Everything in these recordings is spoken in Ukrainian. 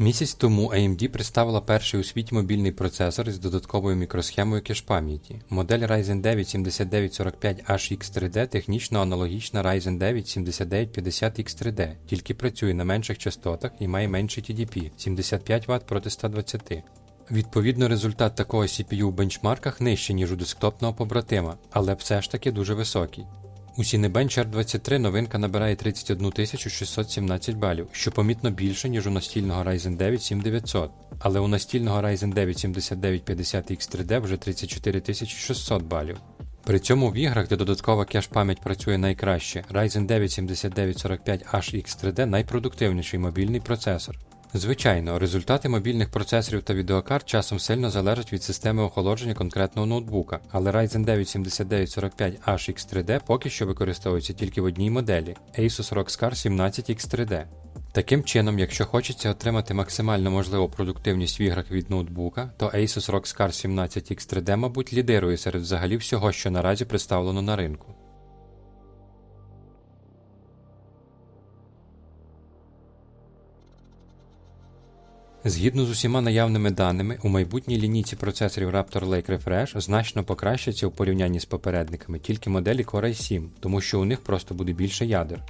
Місяць тому AMD представила перший у світі мобільний процесор із додатковою мікросхемою кеш-пам'яті. Модель Ryzen 9 7945HX3D технічно аналогічна Ryzen 9 7950X3D, тільки працює на менших частотах і має менший TDP 75 Вт проти 120. Відповідно, результат такого CPU в бенчмарках нижче, ніж у десктопного побратима, але все ж таки дуже високий. У Cinebench R23 новинка набирає 31 617 балів, що помітно більше, ніж у настільного Ryzen 9 7900, але у настільного Ryzen 9 7950X3D вже 34 600 балів. При цьому в іграх, де додаткова кеш-пам'ять працює найкраще, Ryzen 9 7945HX3D найпродуктивніший мобільний процесор. Звичайно, результати мобільних процесорів та відеокарт часом сильно залежать від системи охолодження конкретного ноутбука, але Ryzen 9 7945HX3D поки що використовується тільки в одній моделі Asus ROG Scar 17X3D. Таким чином, якщо хочеться отримати максимально можливу продуктивність в іграх від ноутбука, то Asus ROG Scar 17X3D, мабуть, лідирує серед взагалі всього, що наразі представлено на ринку. Згідно з усіма наявними даними, у майбутній лінійці процесорів Raptor Lake Refresh значно покращаться у порівнянні з попередниками тільки моделі Core i7, тому що у них просто буде більше ядер.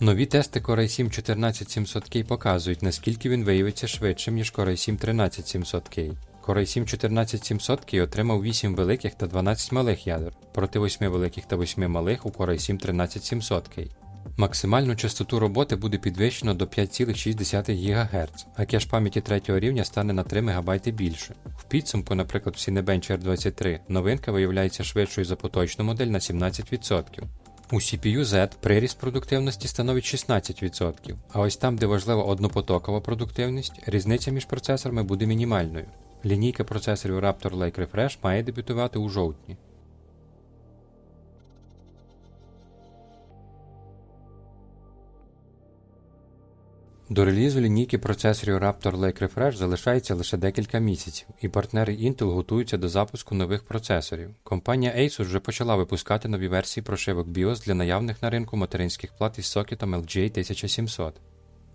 Нові тести Core i7 14700K показують, наскільки він виявиться швидшим, ніж Core i7 13700K. Core i7 14700K отримав 8 великих та 12 малих ядер, проти 8 великих та 8 малих у Core i7 13700K. Максимальну частоту роботи буде підвищено до 5,6 ГГц, а кеш пам'яті третього рівня стане на 3 МБ більше. В підсумку, наприклад, в Cinebench R23 новинка виявляється швидшою за поточну модель на 17%. У CPU Z приріст продуктивності становить 16%, а ось там, де важлива однопотокова продуктивність, різниця між процесорами буде мінімальною. Лінійка процесорів Raptor Lake Refresh має дебютувати у жовтні. До релізу лінійки процесорів Raptor Lake Refresh залишається лише декілька місяців, і партнери Intel готуються до запуску нових процесорів. Компанія Asus вже почала випускати нові версії прошивок BIOS для наявних на ринку материнських плат із сокетом LGA 1700.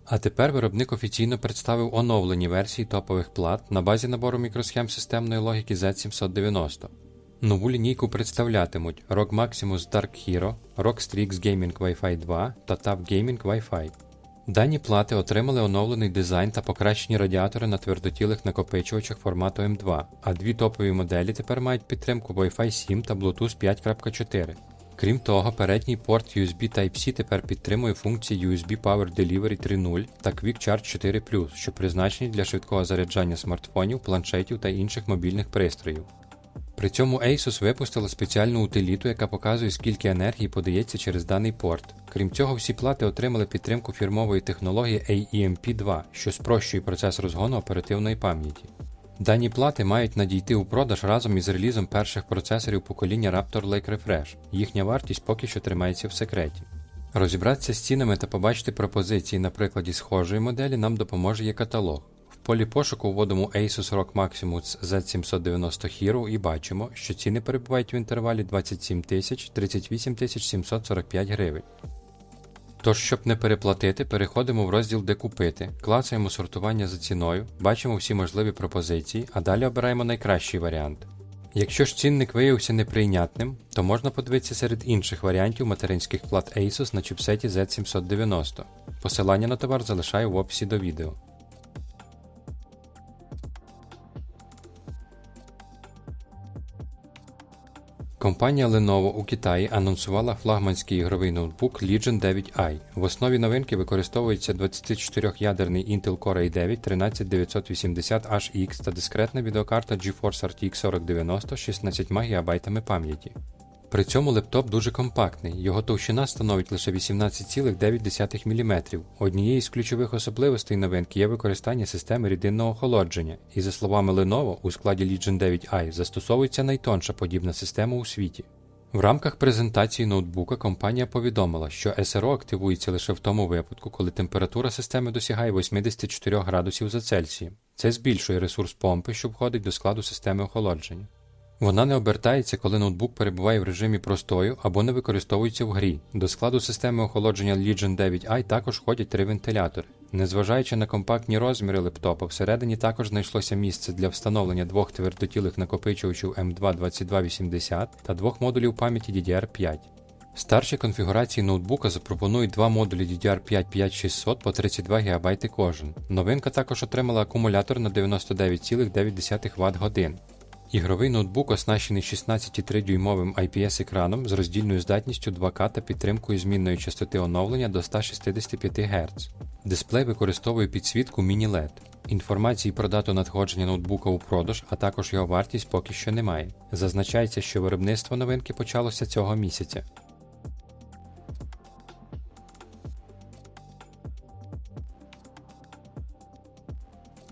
А тепер виробник офіційно представив оновлені версії топових плат на базі набору мікросхем системної логіки Z790. Нову лінійку представлятимуть ROG Maximus Dark Hero, ROG Strix Gaming Wi-Fi 2 та TAP Gaming Wi-Fi. Дані плати отримали оновлений дизайн та покращені радіатори на твердотілих накопичувачах формату M2, а дві топові моделі тепер мають підтримку Wi-Fi 7 та Bluetooth 5.4. Крім того, передній порт USB Type-C тепер підтримує функції USB Power Delivery 3.0 та Quick Charge 4 що призначені для швидкого заряджання смартфонів, планшетів та інших мобільних пристроїв. При цьому Asus випустила спеціальну утиліту, яка показує, скільки енергії подається через даний порт. Крім цього, всі плати отримали підтримку фірмової технології AEMP2, що спрощує процес розгону оперативної пам'яті. Дані плати мають надійти у продаж разом із релізом перших процесорів покоління Raptor Lake Refresh. Їхня вартість поки що тримається в секреті. Розібратися з цінами та побачити пропозиції на прикладі схожої моделі нам допоможе є каталог полі пошуку вводимо Asus ROG Maximus Z790 Hero і бачимо, що ціни перебувають в інтервалі 27 тисяч 38 745 гривень. Тож, щоб не переплатити, переходимо в розділ Де купити, клацаємо сортування за ціною, бачимо всі можливі пропозиції, а далі обираємо найкращий варіант. Якщо ж цінник виявився неприйнятним, то можна подивитися серед інших варіантів материнських плат Asus на чіпсеті Z790. Посилання на товар залишаю в описі до відео. Компанія Lenovo у Китаї анонсувала флагманський ігровий ноутбук Legion 9i. В основі новинки використовується 24-ядерний Intel Core i9 13980HX та дискретна відеокарта GeForce RTX 4090 з 16 ГБ пам'яті. При цьому лептоп дуже компактний, його товщина становить лише 18,9 мм. Однією з ключових особливостей новинки є використання системи рідинного охолодження, і, за словами Lenovo, у складі Legion 9i застосовується найтонша подібна система у світі. В рамках презентації ноутбука компанія повідомила, що SRO активується лише в тому випадку, коли температура системи досягає 84 градусів за Цельсієм. Це збільшує ресурс помпи, що входить до складу системи охолодження. Вона не обертається, коли ноутбук перебуває в режимі простою або не використовується в грі. До складу системи охолодження Legion 9i також входять три вентилятори. Незважаючи на компактні розміри лептопа, всередині також знайшлося місце для встановлення двох твердотілих накопичувачів M22280 та двох модулів пам'яті DDR5. В старшій конфігурації ноутбука запропонують два модулі DDR5 5600 по 32 ГБ кожен. Новинка також отримала акумулятор на 99,9 Вт годин. Ігровий ноутбук оснащений 16,3 дюймовим IPS-екраном з роздільною здатністю 2К та підтримкою змінної частоти оновлення до 165 Гц. Дисплей використовує підсвітку Mini-LED. Інформації про дату надходження ноутбука у продаж, а також його вартість поки що немає. Зазначається, що виробництво новинки почалося цього місяця.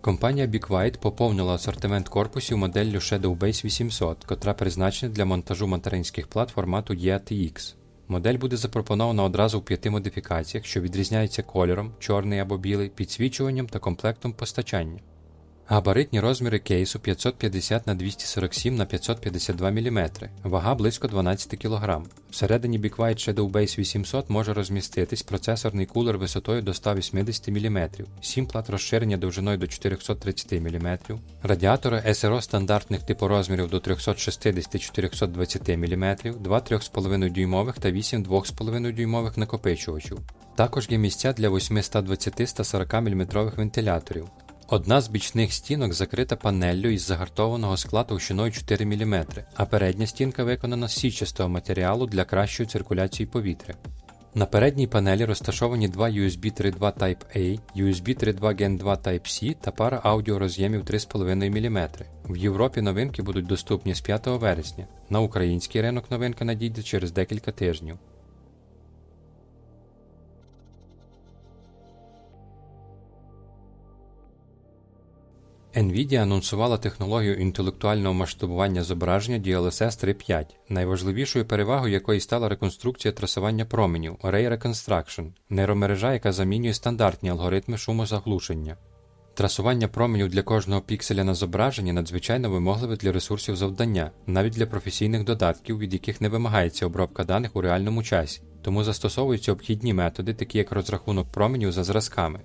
Компанія BeQuiet поповнила асортимент корпусів моделлю Shadowbase 800, котра призначена для монтажу материнських плат формату EATX. Модель буде запропонована одразу в п'яти модифікаціях, що відрізняються кольором, чорний або білий, підсвічуванням та комплектом постачання. Габаритні розміри кейсу 550 на 247 на 552 мм, вага близько 12 кг. Всередині BeQuiet Shadowbase 800 може розміститись процесорний кулер висотою до 180 мм, 7 плат розширення довжиною до 430 мм, радіатори SRO стандартних типорозмірів до 360-420 мм, 2 3,5 дюймових та 8 2,5 дюймових накопичувачів. Також є місця для 8 120-140 мм вентиляторів. Одна з бічних стінок закрита панеллю із загартованого скла товщиною 4 мм, а передня стінка виконана з січастого матеріалу для кращої циркуляції повітря. На передній панелі розташовані два USB 3.2 Type-A, USB 3.2 Gen 2 Type-C та пара аудіороз'ємів 3,5 мм. В Європі новинки будуть доступні з 5 вересня. На український ринок новинка надійде через декілька тижнів. Nvidia анонсувала технологію інтелектуального масштабування зображення DLSS 3.5, найважливішою перевагою якої стала реконструкція трасування променів Array Reconstruction, нейромережа, яка замінює стандартні алгоритми шумозаглушення. Трасування променів для кожного пікселя на зображенні надзвичайно вимогливе для ресурсів завдання, навіть для професійних додатків, від яких не вимагається обробка даних у реальному часі, тому застосовуються обхідні методи, такі як розрахунок променів за зразками.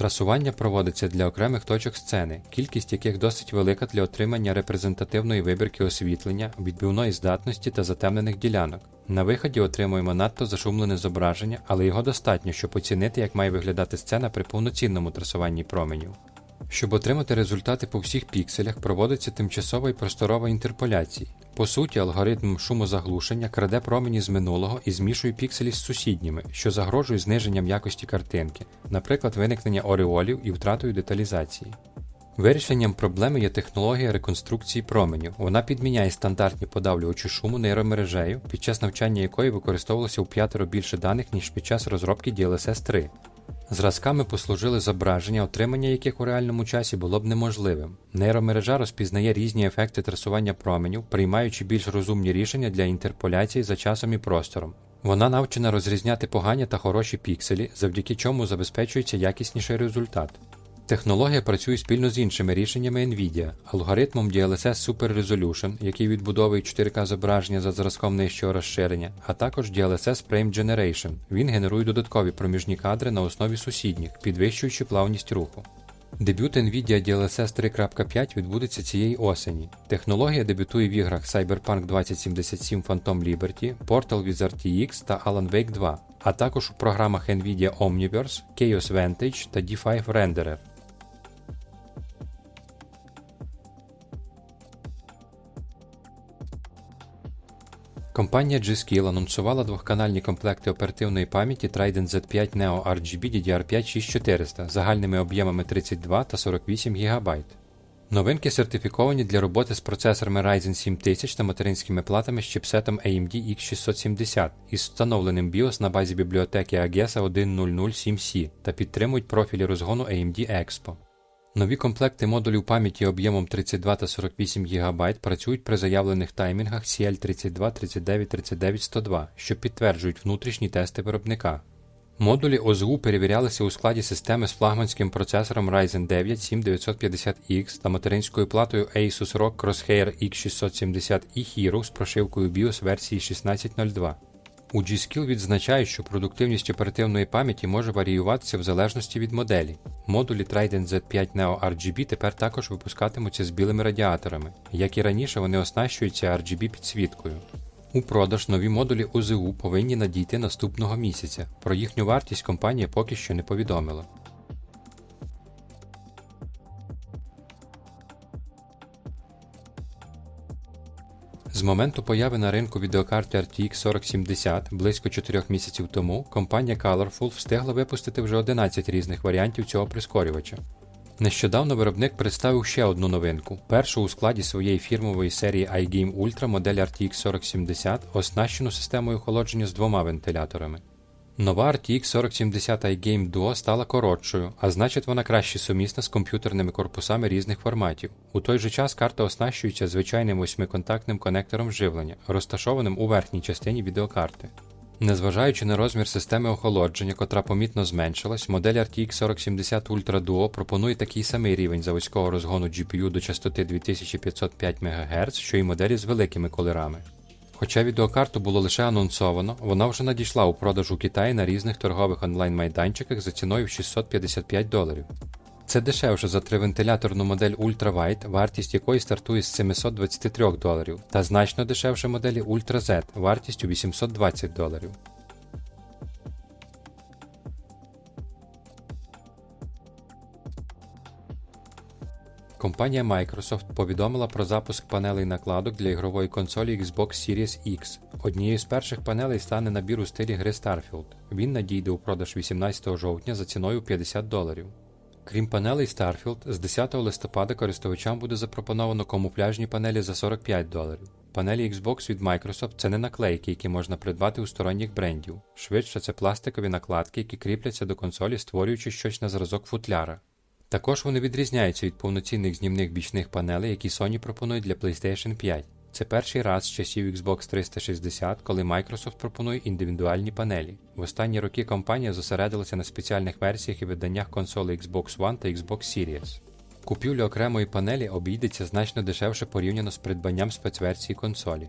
Трасування проводиться для окремих точок сцени, кількість яких досить велика для отримання репрезентативної вибірки освітлення, відбивної здатності та затемнених ділянок. На виході отримуємо надто зашумлене зображення, але його достатньо, щоб оцінити, як має виглядати сцена при повноцінному трасуванні променів. Щоб отримати результати по всіх пікселях, проводиться тимчасова і просторова інтерполяції. По суті, алгоритм шумозаглушення краде промені з минулого і змішує пікселі з сусідніми, що загрожує зниженням якості картинки, наприклад, виникнення ореолів і втратою деталізації. Вирішенням проблеми є технологія реконструкції променів. Вона підміняє стандартні подавлювачі шуму нейромережею, під час навчання якої використовувалося у п'ятеро більше даних, ніж під час розробки DLSS 3. Зразками послужили зображення, отримання яких у реальному часі було б неможливим. Нейромережа розпізнає різні ефекти трасування променів, приймаючи більш розумні рішення для інтерполяції за часом і простором. Вона навчена розрізняти погані та хороші пікселі, завдяки чому забезпечується якісніший результат. Технологія працює спільно з іншими рішеннями NVIDIA, алгоритмом DLSS Super Resolution, який відбудовує 4К зображення за зразком нижчого розширення, а також DLSS Frame Generation. Він генерує додаткові проміжні кадри на основі сусідніх, підвищуючи плавність руху. Дебют NVIDIA DLSS 3.5 відбудеться цієї осені. Технологія дебютує в іграх Cyberpunk 2077 Phantom Liberty, Portal with RTX та Alan Wake 2, а також у програмах NVIDIA Omniverse, Chaos Vantage та D5 Renderer. Компанія G-Skill анонсувала двохканальні комплекти оперативної пам'яті Trident Z5 Neo RGB DDR5 6400 загальними об'ємами 32 та 48 ГБ. Новинки сертифіковані для роботи з процесорами Ryzen 7000 та материнськими платами з чипсетом AMD X670 із встановленим BIOS на базі бібліотеки AGESA 1007C та підтримують профілі розгону AMD Expo. Нові комплекти модулів пам'яті об'ємом 32 та 48 ГБ працюють при заявлених таймінгах CL32 39 39 102, що підтверджують внутрішні тести виробника. Модулі ОЗУ перевірялися у складі системи з флагманським процесором Ryzen 9 7950X та материнською платою Asus ROG Crosshair X670 і Hero з прошивкою BIOS версії 1602. У G-Skill відзначають, що продуктивність оперативної пам'яті може варіюватися в залежності від моделі. Модулі Trident Z5 Neo RGB тепер також випускатимуться з білими радіаторами. Як і раніше, вони оснащуються RGB підсвіткою. У продаж нові модулі ОЗУ повинні надійти наступного місяця. Про їхню вартість компанія поки що не повідомила. З моменту появи на ринку відеокарти RTX 4070 близько 4 місяців тому компанія Colorful встигла випустити вже 11 різних варіантів цього прискорювача. Нещодавно виробник представив ще одну новинку: першу у складі своєї фірмової серії iGame Ultra модель RTX 4070, оснащену системою охолодження з двома вентиляторами. Нова RTX 4070 iGame Duo стала коротшою, а значить вона краще сумісна з комп'ютерними корпусами різних форматів. У той же час карта оснащується звичайним восьмиконтактним конектором живлення, розташованим у верхній частині відеокарти. Незважаючи на розмір системи охолодження, котра помітно зменшилась, модель RTX 4070 Ultra Duo пропонує такий самий рівень заводського розгону GPU до частоти 2505 МГц, що й моделі з великими колерами. Хоча відеокарту було лише анонсовано, вона вже надійшла у продаж у Китаї на різних торгових онлайн-майданчиках за ціною в 655 доларів. Це дешевше за тривентиляторну модель Ultrawide, вартість якої стартує з 723 доларів, та значно дешевше моделі Ultra Z вартістю 820 доларів. Компанія Microsoft повідомила про запуск панелей накладок для ігрової консолі Xbox Series X. Однією з перших панелей стане набір у стилі гри Starfield. Він надійде у продаж 18 жовтня за ціною 50 доларів. Крім панелей Starfield, з 10 листопада користувачам буде запропоновано камуфляжні панелі за 45 доларів. Панелі Xbox від Microsoft це не наклейки, які можна придбати у сторонніх брендів. Швидше це пластикові накладки, які кріпляться до консолі, створюючи щось на зразок футляра. Також вони відрізняються від повноцінних знімних бічних панелей, які Sony пропонує для PlayStation 5. Це перший раз з часів Xbox 360, коли Microsoft пропонує індивідуальні панелі. В останні роки компанія зосередилася на спеціальних версіях і виданнях консолей Xbox One та Xbox Series. Купівля окремої панелі обійдеться значно дешевше порівняно з придбанням спецверсії консолі.